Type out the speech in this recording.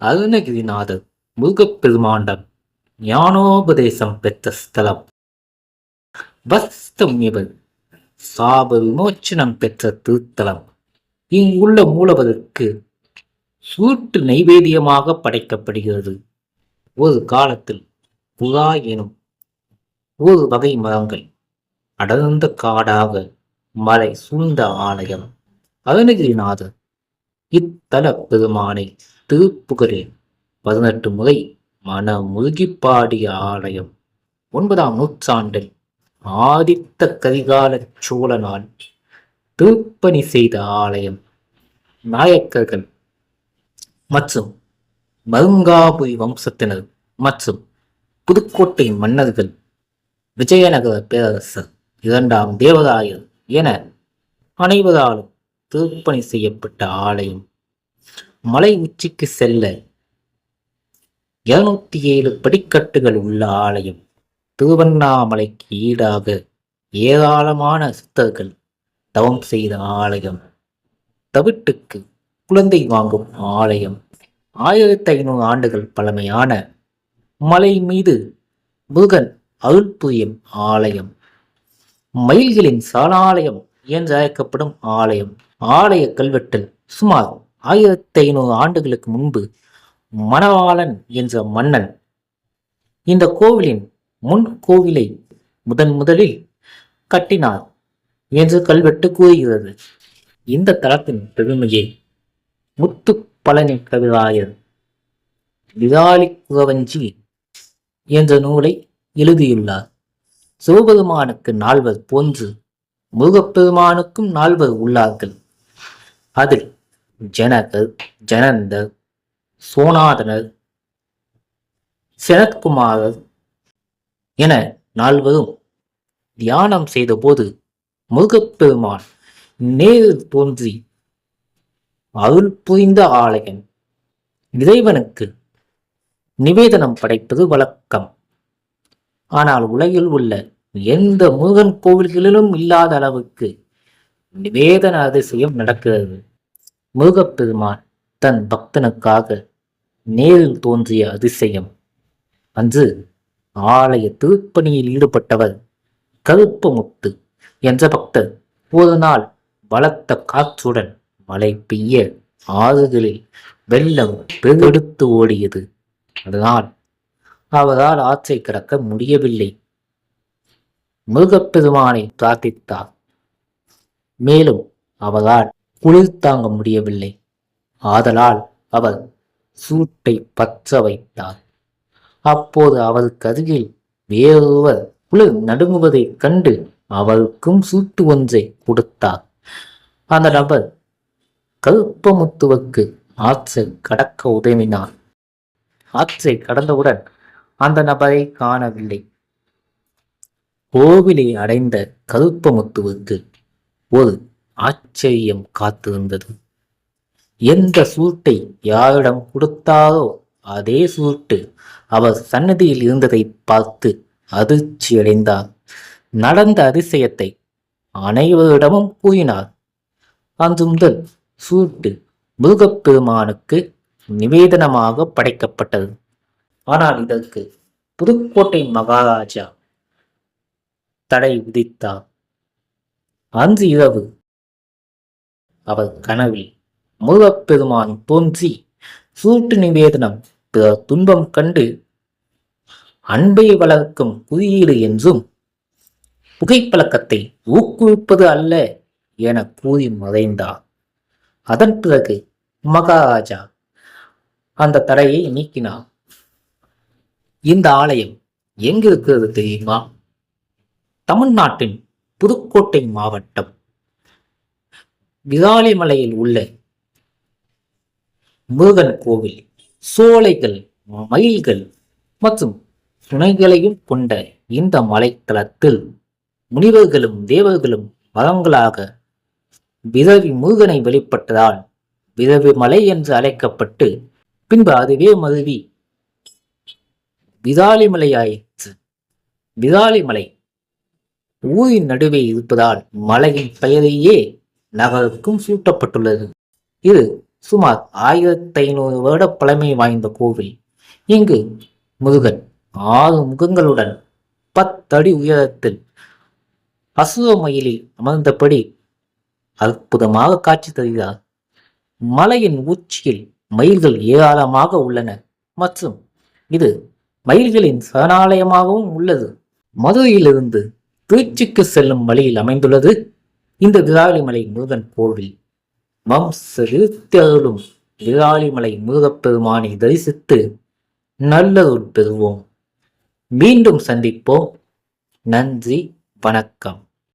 அருணகிரிநாதர் முருகப்பெருமாண்டம் ஞானோபதேசம் பெற்ற ஸ்தலம். வஸ்தம் இவர் சாப விமோச்சனம் பெற்ற திருத்தலம். இங்குள்ள மூலவருக்கு சூட்டு நைவேத்தியமாக படைக்கப்படுகிறது. ஒரு காலத்தில் புறா எனும் ஒரு வகை மரங்கள் அடர்ந்த காடாக மலை சூழ்ந்த ஆலயம். அருணகிரிநாதர் இத்தல பெருமானை திருப்புகழில் பதினெட்டு முறை மன முருகி பாடிய ஆலயம். ஒன்பதாம் நூற்றாண்டில் ஆதித்த கரிகால சோழனால் திருப்பணி செய்த ஆலயம். நாயக்கர்கள் மற்றும் மருங்காபுரி வம்சத்தினர் மற்றும் புதுக்கோட்டை மன்னர்கள் விஜயநகர பேரரசர் இரண்டாம் தேவராயர் என அனைவராலும் திருப்பணி செய்யப்பட்ட ஆலயம். மலை உச்சிக்கு செல்ல இருநூத்தி ஏழு படிக்கட்டுகள் உள்ள ஆலயம் திருவண்ணாமலைக்கு ஈடாக ஏராளமான சித்தர்கள் தவம் செய்த ஆலயம். தவிட்டுக்கு குழந்தை வாங்கும் ஆலயம். ஆயிரத்தி ஐநூறு ஆண்டுகள் பழமையான மலை மீது முருகன் அருள் புரியும் ஆலயம். மயில்களின் சாலாலயம் என்று அழைக்கப்படும் ஆலயம். ஆலய கல்வெட்டில் சுமார் ஆயிரத்தி ஐநூறு ஆண்டுகளுக்கு முன்பு மணவாளன் என்ற மன்னன் இந்த கோவிலின் முன் கோவிலை முதன் முதலில் கட்டினார் என்று கல்வெட்டு கூறுகிறது. இந்த தளத்தின் பெருமையை முத்து பழனி கவிராயர் விதாலி என்ற நூலை எழுதியுள்ளார். சிவபெருமானுக்கு நால்வர் போன்று முருகப்பெருமானுக்கும் நால்வர் உள்ளார்கள். அதில் ஜனகர் ஜனந்தர் சோனாதனர் சரத்குமாரர் என நால்வரும் தியானம் செய்தபோது முருகப்பெருமான் நேரில் தோன்றி அருள் புரிந்த ஆலயம் இறைவனுக்கு நிவேதனம் படைப்பது வழக்கம். ஆனால் உலகில் உள்ள எந்த முருகன் கோவில்களிலும் இல்லாத அளவுக்கு நிவேதன அதிசயம் நடக்கிறது. முருகப்பெருமான் தன் பக்தனுக்காக நேரில் தோன்றிய அதிசயம். அன்று ஆலய திருப்பணியில் ஈடுபட்டவர் கருப்பமுத்து என்ற பக்தர் ஒரு நாள் பலத்த காற்றுடன் மழை பெய்ய ஆறுகளில் வெள்ளம் பெருகெடுத்து ஓடியது. அதனால் அவரால் ஆற்றை கடக்க முடியவில்லை. முருகப்பெருமானை பிரார்த்தித்தார். மேலும் அவரால் குளிர் தாங்க முடியவில்லை. ஆதலால் அவர் சூட்டை பற்ற வைத்தார் அப்போது அவருக்கு அருகில் வேறொருவர் குளிர் நடுங்குவதைக் கண்டு அவருக்கும் சூட்டு ஒன்றை கொடுத்தார் அந்த நபர் கருப்பமுத்துவுக்கு ஆற்றை கடக்க உதவினார் ஆற்றை கடந்தவுடன் அந்த நபரை காணவில்லை. கோவிலை அடைந்த கருப்பமுத்துவுக்கு ஒரு ஆச்சரியம் காத்திருந்தது. எந்த சூட்டை யாரிடம் கொடுத்தாரோ அதே சூட்டு அவர் சன்னதியில் இருந்ததை பார்த்து அதிர்ச்சியடைந்தார். நடந்த அதிசயத்தை அனைவரிடமும் கூறினார். அன்று முதல் சூட்டு முருகப்பெருமானுக்கு நிவேதனமாக படைக்கப்பட்டது. ஆனால் இதற்கு புதுக்கோட்டை மகாராஜா தடை விதித்தார். அன்று இரவு அவர் கனவில் முருகப்பெருமான் தோன்றி சூட்டு நிவேதனம் பிற துன்பம் கண்டு அன்பை வளர்க்கும் குறியீடு என்றும் புகைப்பழக்கத்தை ஊக்குவிப்பது அல்ல என கூறி மறைந்தார். அதன் பிறகு மகாராஜா அந்த தடையை நீக்கினார். இந்த ஆலயம் எங்கிருக்கிறது தெரியுமா? தமிழ்நாட்டின் புதுக்கோட்டை மாவட்டம் விராலிமலையில் உள்ள முருகன் கோவில் சோலைகள் மயில்கள் மற்றும் துணைகளையும் கொண்ட இந்த மலைத்தளத்தில் முனிவர்களும் தேவர்களும் மரங்களாக விரவி முருகனை வெளிப்பட்டதால் விரவி மலை என்று அழைக்கப்பட்டு பின்பு அதுவே மருவி விதாலிமலையாயிற்று விதாலிமலை ஊரின் நடுவே இருப்பதால் மலையின் பெயரையே நகருக்கும் சூட்டப்பட்டுள்ளது. இது சுமார் ஆயிரத்தி ஐநூறு வருட பழமை வாய்ந்த கோவில். இங்கு முருகன் ஆறு முகங்களுடன் பத்தடி உயரத்தில் அசுர மயிலில் அமர்ந்தபடி அற்புதமாக காட்சி தருகிறார். மலையின் உச்சியில் மயில்கள் ஏராளமாக உள்ளன மற்றும் இது மயில்களின் சரணாலயமாகவும் உள்ளது. மதுரையிலிருந்து திருச்சிக்கு செல்லும் வழியில் அமைந்துள்ளது இந்த விராலிமலை முருகன் கோவில் வம்சருத்தருளும் விராலிமலை முருகப்பெருமானை தரிசித்து நல்லருள் பெறுவோம். மீண்டும் சந்திப்போம். நன்றி வணக்கம்.